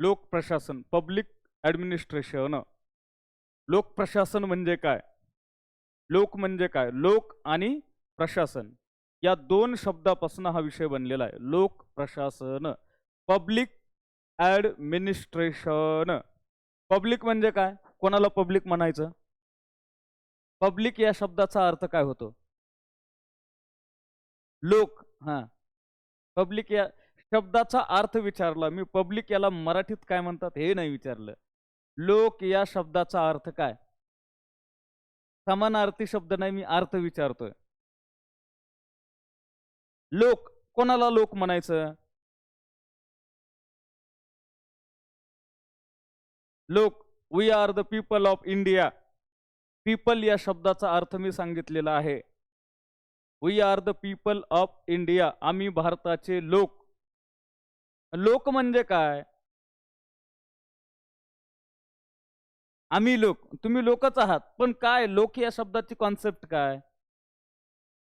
लोक प्रशासन public administration लोक प्रशासन म्हणजे काय? लोक म्हणजे काय? लोक आणि प्रशासन. या दोन शब्दापासून हा विषय बनलेला आहे. लोक प्रशासन पब्लिक ॲडमिनिस्ट्रेशन पब्लिक म्हणजे काय? कोणाला पब्लिक म्हणायचं? पब्लिक या शब्दाचा अर्थ काय होतो? लोक हा. पब्लिक या शब्दाचा अर्थ विचारला. मी पब्लिक याला मराठीत काय म्हणतात हे नाही विचारलं. लोक या शब्दाचा अर्थ काय? समानार्थी शब्द नाही मी अर्थ विचारतोय. लोक कोणाला लोक म्हणायचं? लोक we are the people of India people या शब्दाचा अर्थ मी सांगितलेला आहे. We are the people of India आम्ही भारताचे लोक. लोक म्हणजे काय? आम्ही लोक. तुम्ही लोकच आहात. पण काय? लोक या शब्दाची कॉन्सेप्ट काय?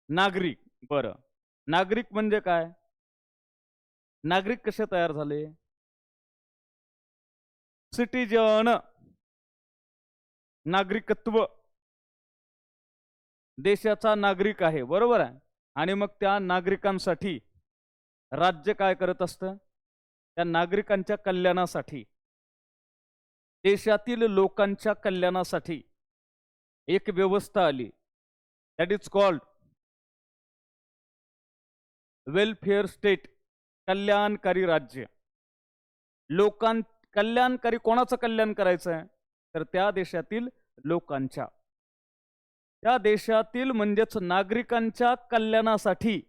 नागरिक. बरं. नागरिक म्हणजे काय? नागरिक कसे तयार झाले? सिटीजन. नागरिकत्व. देशाचा नागरिक आहे. बरोबर आहे. आणि मग त्या नागरिकांसाठी राज्य काय करत असतं? त्या नागरिकांच्या कल्याणासाठी देशातील लोकांच्या कल्याणासाठी एक व्यवस्था आली. That is called welfare state कल्याणकारी राज्य. लोकां कल्याणकारी कोणाचं कल्याण करायचं आहे तर त्या देशातील लोकांच्या. त्या देशातील म्हणजेच नागरिकांच्या कल्याणासाठी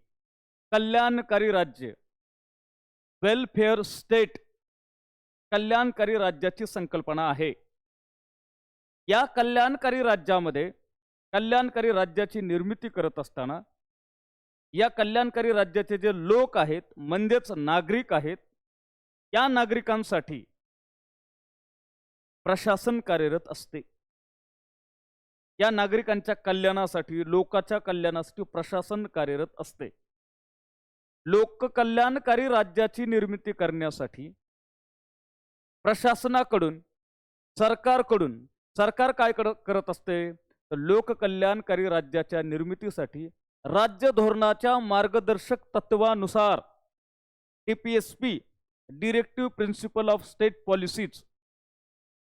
कल्याणकारी राज्य. वेलफेअर स्टेट कल्याणकारी राज्याची संकल्पना आहे. या कल्याणकारी राज्यामध्ये कल्याणकारी राज्याची निर्मिती करत असताना या कल्याणकारी राज्याचे जे लोक आहेत म्हणजेच नागरिक आहेत या नागरिकांसाठी प्रशासन कार्यरत असते. या नागरिकांच्या कल्याणासाठी लोकाच्या कल्याणासाठी प्रशासन कार्यरत असते. लोककल्याणकारी राज्याची निर्मिती करण्यासाठी प्रशासनाकडून सरकारकडून सरकार काय कड- करत असते? तर लोककल्याणकारी राज्याच्या निर्मितीसाठी राज्य धोरणाच्या मार्गदर्शक तत्वानुसार P directive principle of state policies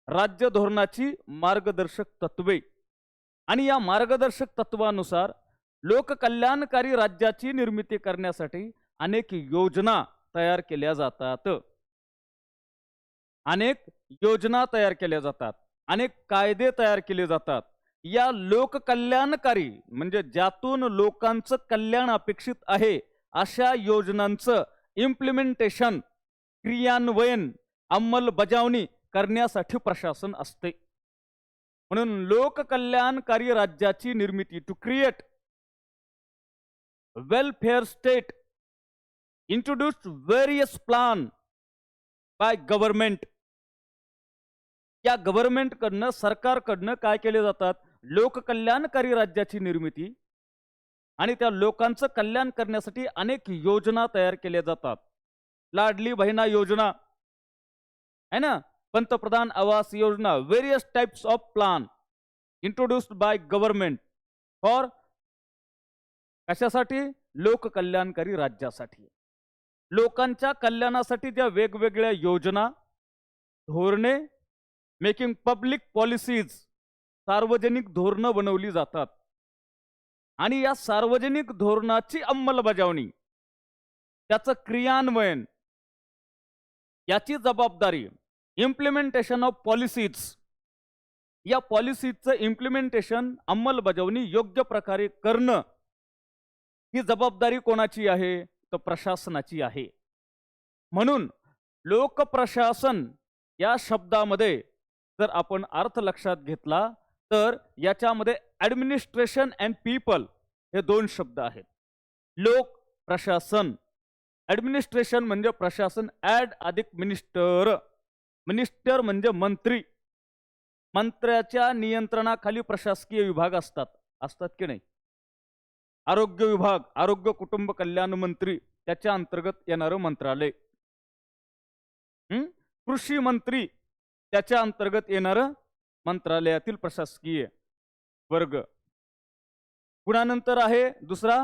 राज्य धोरणाची मार्गदर्शक तत्वे आणि या मार्गदर्शक तत्वानुसार लोककल्याणकारी राज्याची निर्मिती करण्यासाठी अनेक योजना तयार केल्या जातात. अनेक योजना तयार केल्या जातात. अनेक कायदे तयार केले जातात. या लोककल्याणकारी म्हणजे ज्यातून लोकांचं कल्याण अपेक्षित आहे अशा योजनांचं इम्प्लिमेंटेशन क्रियान्वयन अंमलबजावणी करण्यासाठी प्रशासन असते. म्हणून लोककल्याणकारी राज्याची निर्मिती to create welfare state introduced various plan by government या गव्हर्नमेंटकडनं सरकारकडनं काय केले जातात? लोककल्याणकारी राज्याची निर्मिती आणि त्या लोकांचं कल्याण करण्यासाठी अनेक योजना तयार केल्या जातात. लाडली बहिणा योजना है ना? पंतप्रधान आवास योजना various types of plan introduced by government for कशासाठी? लोककल्याणकारी राज्यासाठी. लोकांच्या कल्याणासाठी ज्या वेगवेगळ्या योजना धोरणे मेकिंग पब्लिक पॉलिसीज सार्वजनिक धोरणं बनवली जातात. आणि या सार्वजनिक धोरणाची अंमलबजावणी त्याचं क्रियान्वयन याची जबाबदारी इम्प्लिमेंटेशन ऑफ पॉलिसीज या पॉलिसीजचं इम्प्लिमेंटेशन अंमलबजावणी योग्य प्रकारे करणं ही जबाबदारी कोणाची आहे? तर प्रशासनाची आहे. म्हणून लोकप्रशासन या शब्दामध्ये जर आपण अर्थ लक्षात घेतला तर याच्यामध्ये ॲडमिनिस्ट्रेशन अँड पीपल हे दोन शब्द आहेत. लोक प्रशासन ॲडमिनिस्ट्रेशन म्हणजे प्रशासन ॲड अधिक मिनिस्टर मिनिस्टर म्हणजे मंत्री. मंत्र्याच्या नियंत्रणाखाली प्रशासकीय विभाग असतात. असतात की नाही? आरोग्य विभाग आरोग्य कुटुंब कल्याण मंत्री त्याच्या अंतर्गत येणारं मंत्रालय. कृषी मंत्री त्याच्या अंतर्गत येणारं मंत्रालयातील प्रशासकीय वर्ग. गुणानंतर आहे? दुसरा?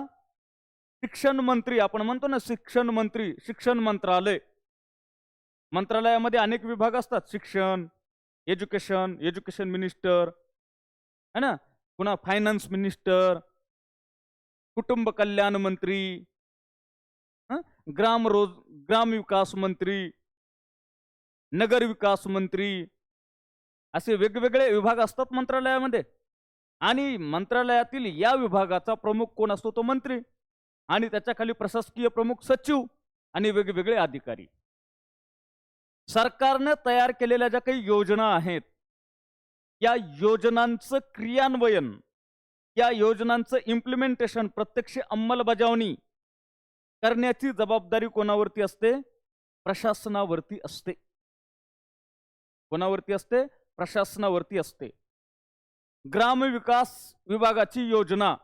शिक्षण मंत्री आपण म्हणतो ना शिक्षण मंत्री शिक्षण मंत्रालय. मंत्रालयामध्ये अनेक विभाग असतात. शिक्षण एज्युकेशन एज्युकेशन मिनिस्टर है ना? पुन्हा फायनान्स मिनिस्टर कुटुंब कल्याण मंत्री ग्राम रोज ग्राम विकास मंत्री नगर विकास मंत्री असे वेगवेगळे विभाग असतात मंत्रालयामध्ये. आणि मंत्रालयातील या विभागाचा प्रमुख कोण असतो तो मंत्री आणि त्याच्याखाली प्रशासकीय प्रमुख सचिव आणि वेगवेगळे अधिकारी. सरकारनं तयार केलेल्या ज्या काही योजना आहेत या योजनांचं क्रियान्वयन या योजनांचं इम्प्लिमेंटेशन प्रत्यक्ष अंमलबजावणी करण्याची जबाबदारी कोणावरती असते? प्रशासनावरती असते. कोणावरती असते? प्रशासनावरती असते. ग्रामविकास विभागाची योजना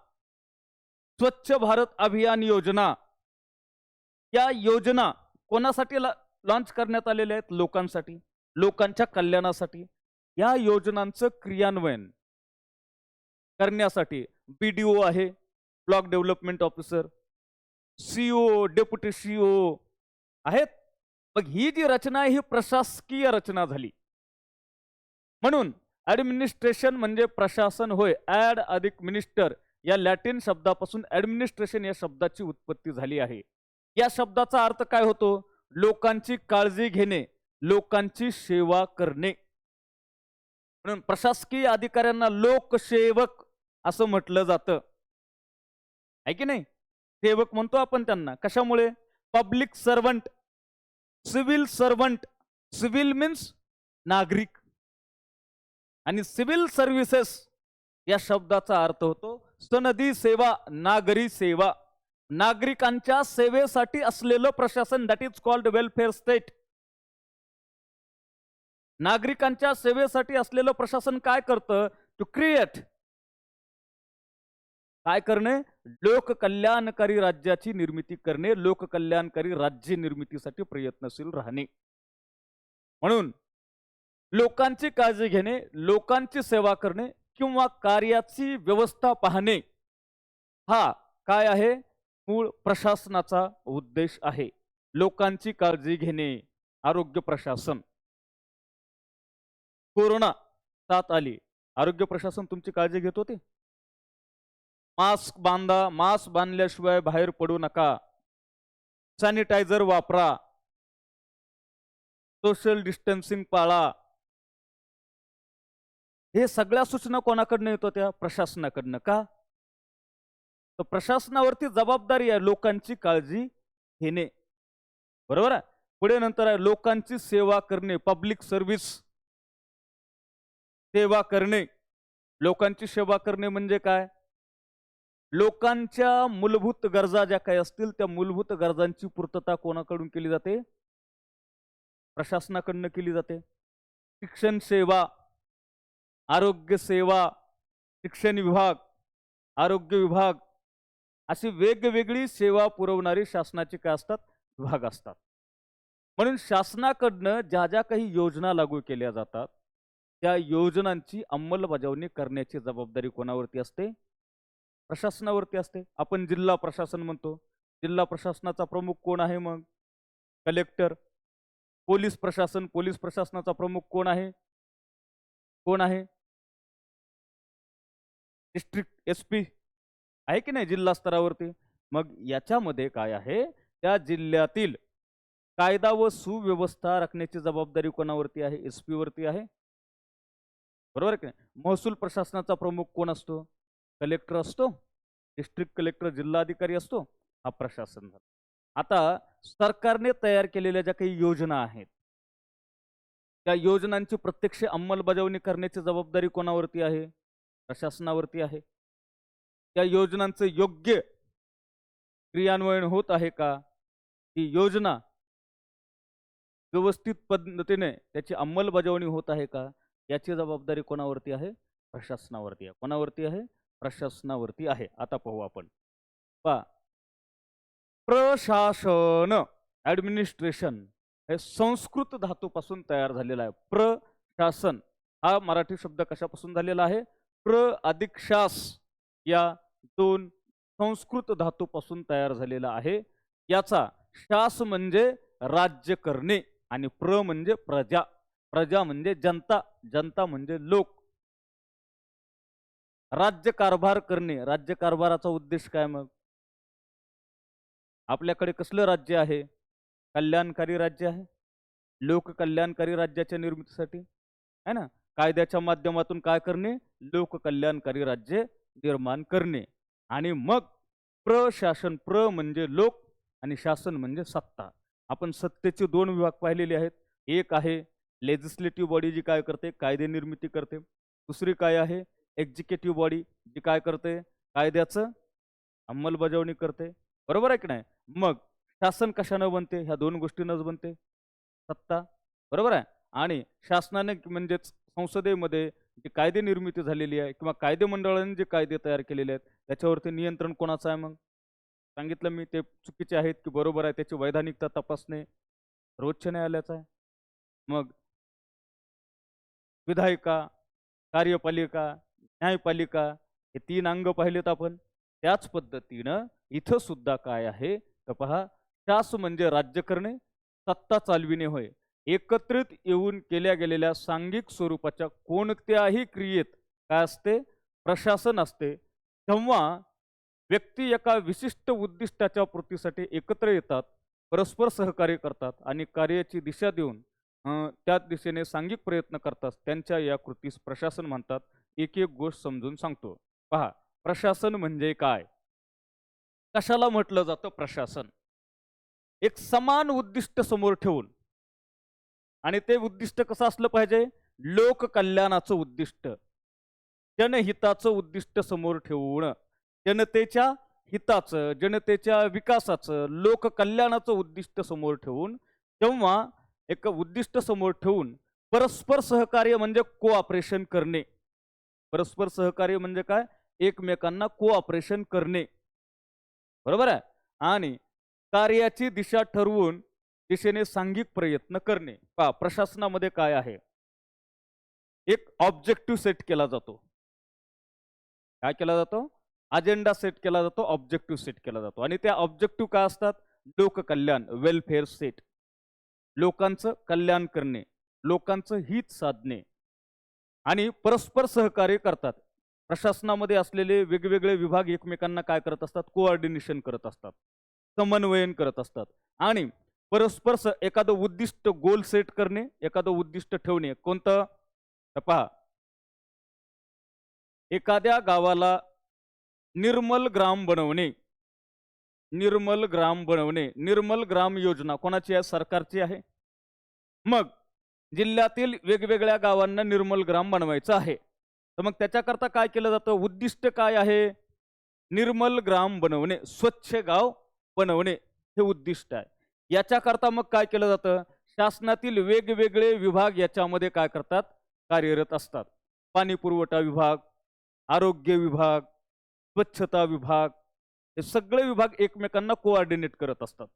स्वच्छ भारत अभियान योजना या योजना कोणासाठी लॉन्च करण्यात आलेल्या आहेत? लोकांसाठी लोकांच्या कल्याणासाठी. या योजनांचं क्रियान्वयन करण्यासाठी बी डी ओ आहे block development officer CO deputy CO आहेत. मग ही जी रचना आहे ही प्रशासकीय रचना झाली. म्हणून ॲडमिनिस्ट्रेशन म्हणजे प्रशासन होय. ॲड अधिक मिनिस्टर या लॅटिन शब्दापासून ऍडमिनिस्ट्रेशन या शब्दाची उत्पत्ती झाली आहे. या शब्दाचा अर्थ काय होतो? लोकांची काळजी घेणे लोकांची सेवा करणे. म्हणून प्रशासकीय अधिकाऱ्यांना लोकसेवक असं म्हटलं जातं. आहे की नाही? सेवक म्हणतो आपण त्यांना. कशामुळे? Public servant civil servant civil means नागरिक. आणि सिव्हिल सर्व्हिसेस या शब्दाचा अर्थ होतो सनदी सेवा नागरी सेवा. नागरिकांच्या सेवेसाठी असलेलं प्रशासन that is called welfare state नागरिकांच्या सेवेसाठी असलेलं प्रशासन काय करतं? टू क्रिएट काय करणे? लोककल्याणकारी राज्याची निर्मिती करणे लोककल्याणकारी राज्य निर्मितीसाठी प्रयत्नशील राहणे. म्हणून लोकांची काळजी घेणे लोकांची सेवा करणे किंवा कार्याची व्यवस्था पाहणे हा काय आहे? मूळ प्रशासनाचा उद्देश आहे. लोकांची काळजी घेणे आरोग्य प्रशासन. कोरोना साथ आली. आरोग्य प्रशासन तुमची काळजी घेत होते? मास्क बांधा मास्क बांधल्याशिवाय बाहेर पडू नका. सॅनिटायझर वापरा. सोशल डिस्टन्सिंग पाळा. हे सगळ्या सूचना कोणाकडनं येत होत्या? प्रशासनाकडनं का? तर प्रशासनावरती जबाबदारी आहे लोकांची काळजी घेणे. बरोबर आहे? पुढे नंतर आहे लोकांची सेवा करणे पब्लिक सर्व्हिस सेवा करणे. लोकांची सेवा करणे म्हणजे काय? लोकांच्या मूलभूत गरजा ज्या काही असतील त्या मूलभूत गरजांची पूर्तता कोणाकडून केली जाते? प्रशासनाकडनं केली जाते. शिक्षण सेवा आरोग्य सेवा शिक्षण विभाग आरोग्य विभाग अशी वेगवेगळी सेवा पुरवणारी शासनाची काय असतात? विभाग असतात. म्हणून शासनाकडनं ज्या ज्या काही योजना लागू केल्या जातात त्या योजनांची अंमलबजावणी करण्याची जबाबदारी कोणावरती असते? प्रशासनावरती असते. आपण जिल्हा प्रशासन म्हणतो. जिल्हा प्रशासनाचा प्रमुख कोण आहे मग? कलेक्टर पोलीस प्रशासन पोलीस प्रशासनाचा प्रमुख कोण आहे? कोण आहे? डिस्ट्रिक्ट एस पी आहे की नाही जिल्हा स्तरावरती? मग याच्यामध्ये काय आहे? त्या जिल्ह्यातील कायदा व सुव्यवस्था राखण्याची जबाबदारी कोणावरती आहे? एस पी वरती आहे. बरोबर की नाही? महसूल प्रशासनाचा प्रमुख कोण असतो? कलेक्टर असतो डिस्ट्रिक्ट कलेक्टर जिल्हाधिकारी असतो हा प्रशासन झाला. आता सरकारने तयार केलेल्या ज्या काही योजना आहेत त्या योजनांची प्रत्यक्ष अंमलबजावणी करण्याची जबाबदारी कोणावरती आहे? प्रशासनावरती आहे. त्या योजनांचं योग्य क्रियान्वयन होत आहे का? ही योजना व्यवस्थित पद्धतीने त्याची अंमलबजावणी होत आहे का? याची जबाबदारी कोणावरती आहे? प्रशासनावरती आहे. कोणावरती आहे? प्रशासनावरती आहे. आता पाहू आपण. पा प्रशासन ॲडमिनिस्ट्रेशन हे संस्कृत धातूपासून तयार झालेला आहे. प्रशासन हा मराठी शब्द कशापासून झालेला आहे? प्र अधिक शास या दोन संस्कृत धातूपासून तयार झालेला आहे. याचा शास म्हणजे राज्य करणे आणि प्र म्हणजे प्रजा. प्रजा म्हणजे जनता. जनता म्हणजे लोक. राज्य कारभार करणे राज्य कारभाराचा उद्देश काय मग? आपल्याकडे कसलं राज्य आहे? कल्याणकारी राज्य आहे? लोककल्याणकारी राज्याच्या निर्मितीसाठी? है ना? कायद्याच्या माध्यमातून काय करणे? लोककल्याणकारी राज्य निर्माण करणे. आणि मग प्रशासन प्र म्हणजे लोक आणि शासन म्हणजे सत्ता. आपण सत्तेचे दोन विभाग पाहिलेले आहेत. एक आहे लेजिस्लेटिव्ह बॉडी जी काय करते? कायदे निर्मिती करते. दुसरी काय आहे? एक्झिक्युटिव्ह बॉडी जी काय करते कायद्याचं अंमलबजावणी करते. बरोबर आहे की नाही? मग शासन कशानं बनते? ह्या दोन गोष्टींनाच बनते. सत्ता. बरोबर आहे? आणि शासनाने म्हणजेच संसदेमध्ये जी कायदे निर्मिती झालेली आहे किंवा कायदे मंडळाने जे कायदे तयार केलेले आहेत त्याच्यावरती नियंत्रण कोणाचं आहे मग? सांगितलं मी ते चुकीचे आहेत की बरोबर आहे त्याची वैधानिकता तपासणे सर्वोच्च न्यायालयाचं आहे. मग विधायिका कार्यपालिका न्यायपालिका हे तीन अंग पाहिलेत आपण. त्याच पद्धतीनं इथं सुद्धा काय आहे? तर पहा शास म्हणजे राज्य करणे सत्ता चालविणे होय. एकत्रित येऊन केल्या गेलेल्या सांघिक स्वरूपाच्या कोणत्याही क्रियेत काय असते? प्रशासन असते. तेव्हा व्यक्ती एका विशिष्ट उद्दिष्टाच्या पूर्तीसाठी एकत्र येतात परस्पर सहकार्य करतात आणि कार्याची दिशा देऊन त्याच त्या दिशेने सांघिक प्रयत्न करतात त्यांच्या या कृतीस प्रशासन म्हणतात. एक एक गोष्ट समजून सांगतो. पहा प्रशासन म्हणजे काय? कशाला म्हटलं जातं प्रशासन? एक समान उद्दिष्ट समोर ठेवून. आणि ते उद्दिष्ट कसं असलं पाहिजे? लोककल्याणाचं उद्दिष्ट. जनहिताचं उद्दिष्ट समोर ठेवून. जनतेच्या हिताचं जनतेच्या विकासाचं लोककल्याणाचं उद्दिष्ट समोर ठेवून. तेव्हा एक उद्दिष्ट समोर ठेवून परस्पर सहकार्य म्हणजे कोऑपरेशन करणे. परस्पर सहकार्य म्हणजे काय? एकमेकांना कोऑपरेशन करणे. बरोबर आहे? आणि कार्याची दिशा ठरवून दिशेने सांघिक प्रयत्न करणे. पहा प्रशासनामध्ये काय आहे? एक ऑब्जेक्टिव्ह सेट केला जातो. काय केला जातो? अजेंडा सेट केला जातो ऑब्जेक्टिव्ह सेट केला जातो. आणि त्या ऑब्जेक्टिव्ह काय असतात? लोककल्याण वेलफेअर सेट लोकांचं कल्याण करणे. लोकांचं हित साधणे. आणि परस्पर सहकार्य करतात. प्रशासनामध्ये असलेले वेगवेगळे विभाग एकमेकांना काय करत असतात? कोऑर्डिनेशन करत असतात. समन्वयन करत असतात. आणि परस्पर स एखादं उद्दिष्ट गोल सेट करणे एखादं उद्दिष्ट ठेवणे कोणतं? पहा. एखाद्या गावाला निर्मल ग्राम बनवणे. निर्मल ग्राम बनवणे. निर्मल ग्राम योजना कोणाची आहे? सरकारची आहे. मग जिल्ह्यातील वेगवेगळ्या गावांना निर्मल ग्राम बनवायचं आहे. तर मग त्याच्याकरता काय केलं जातं? उद्दिष्ट काय आहे? निर्मल ग्राम बनवणे स्वच्छ गाव बनवणे हे उद्दिष्ट आहे. याच्याकरता मग काय केलं जातं? शासनातील वेगवेगळे विभाग याच्यामध्ये काय करतात? कार्यरत असतात. पाणी पुरवठा विभाग आरोग्य विभाग स्वच्छता विभाग हे सगळे विभाग एकमेकांना कोऑर्डिनेट करत असतात.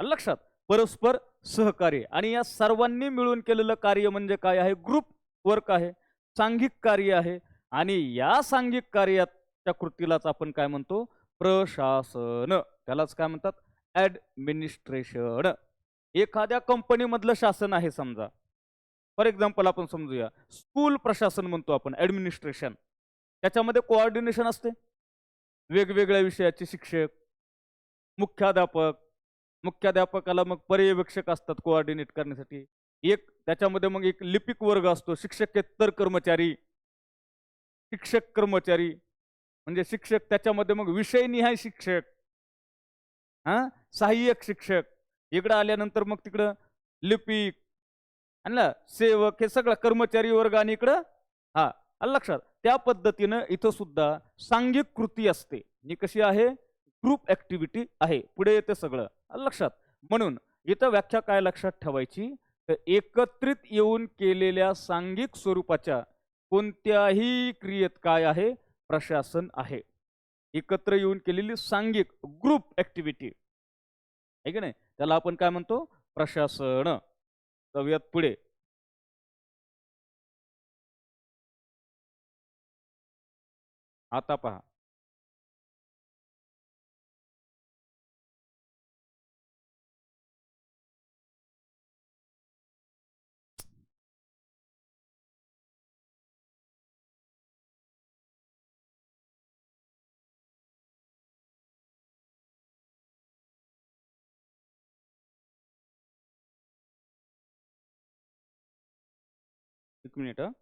लक्षात? परस्पर सहकार्य. आणि या सर्वांनी मिळून केलेलं कार्य म्हणजे काय आहे? ग्रुप वर्क आहे सांघिक कार्य आहे. आणि या सांघिक कार्याच्या कृतीलाच आपण काय म्हणतो? प्रशासन. त्यालाच काय म्हणतात? ॲडमिनिस्ट्रेशन. एखाद्या कंपनीमधलं शासन आहे समजा. फॉर एक्झाम्पल आपण समजूया. स्कूल प्रशासन म्हणतो आपण ॲडमिनिस्ट्रेशन. त्याच्यामध्ये कोऑर्डिनेशन असते. वेगवेगळ्या विषयाचे शिक्षक मुख्याध्यापक मुख्याध्यापकाला मग पर्यवेक्षक असतात कोऑर्डिनेट करण्यासाठी. एक त्याच्यामध्ये मग एक लिपिक वर्ग असतो शिक्षकेतर कर्मचारी शिक्षक कर्मचारी. म्हणजे शिक्षक त्याच्यामध्ये मग विषयनिहाय शिक्षक हा? सहाय्यक शिक्षक. इकडं आल्यानंतर मग तिकडं लिपिक आणि ना? सेवक हे सगळं कर्मचारी वर्ग आणि इकडं हा. लक्षात त्या पद्धतीनं इथं सुद्धा सांघिक कृती असते. ही कशी आहे? ग्रुप ऍक्टिव्हिटी आहे. पुढे येते सगळं. लक्षात? म्हणून इथं व्याख्या काय लक्षात ठेवायची? तर एकत्रित येऊन केलेल्या सांघिक स्वरूपाच्या कोणत्याही क्रियेत काय आहे? प्रशासन आहे. एकत्र येऊन केलेली सांघिक ग्रुप ऍक्टिव्हिटी आहे की नाही? त्याला आपण काय म्हणतो? प्रशासन. जाऊयात पुढे. आता पहा. एक मिनिट हं.